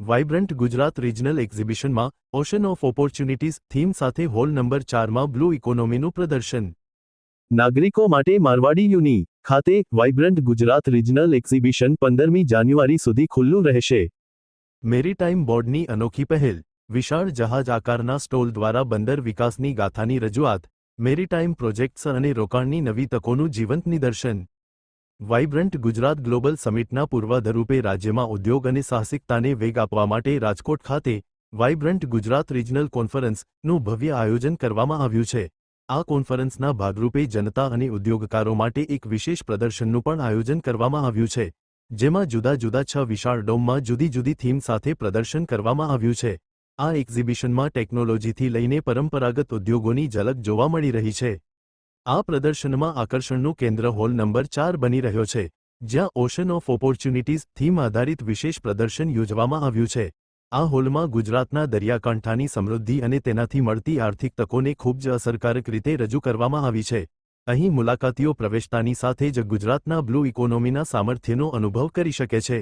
Vibrant Gujarat regional એક્ઝિબિશનમાં ocean of opportunities theme સાથે hall number ચારમાં બ્લુ ઇકોનોમીનું પ્રદર્શન. નાગરિકો માટે મારવાડી યુની ખાતે વાઇબ્રન્ટ ગુજરાત રિજનલ એક્ઝિબિશન પંદરમી જાન્યુઆરી સુધી ખુલ્લું રહેશે. મેરીટાઈમ બોર્ડની અનોખી પહેલ. વિશાળ જહાજ આકારના સ્ટોલ દ્વારા બંદર વિકાસની ગાથાની રજૂઆત. મેરીટાઈમ પ્રોજેક્ટ્સ અને રોકાણની નવી તકોનું જીવંત નિદર્શન. વાઇબ્રન્ટ ગુજરાત ગ્લોબલ સમિટના પૂર્વાધરૂપે રાજ્યમાં ઉદ્યોગ અને સાહસિકતાને વેગ આપવા માટે રાજકોટ ખાતે વાઇબ્રન્ટ ગુજરાત રિજનલ કોન્ફરન્સનું ભવ્ય આયોજન કરવામાં આવ્યું છે. આ કોન્ફરન્સના ભાગરૂપે જનતા અને ઉદ્યોગકારો માટે એક વિશેષ પ્રદર્શનનું પણ આયોજન કરવામાં આવ્યું છે, જેમાં જુદા જુદા છ વિશાળ ડોમમાં જુદી જુદી થીમ સાથે પ્રદર્શન કરવામાં આવ્યું છે. આ એક્ઝિબિશનમાં ટેકનોલોજીથી લઈને પરંપરાગત ઉદ્યોગોની ઝલક જોવા મળી રહી છે. આ પ્રદર્શનમાં આકર્ષણનું કેન્દ્ર હોલ નંબર ચાર બની રહ્યો છે, જ્યાં ઓશન ઓફ ઓપોર્ચ્યુનિટીઝ થીમ આધારિત વિશેષ પ્રદર્શન યોજવામાં આવ્યું છે. આ હોલમાં ગુજરાતના દરિયાકાંઠાની સમૃદ્ધિ અને તેનાથી મળતી આર્થિક તકોને ખૂબ જ અસરકારક રીતે રજૂ કરવામાં આવી છે. અહીં મુલાકાતીઓ પ્રવેશતાની સાથે જ ગુજરાતના બ્લુ ઇકોનોમીના સામર્થ્યનો અનુભવ કરી શકે છે.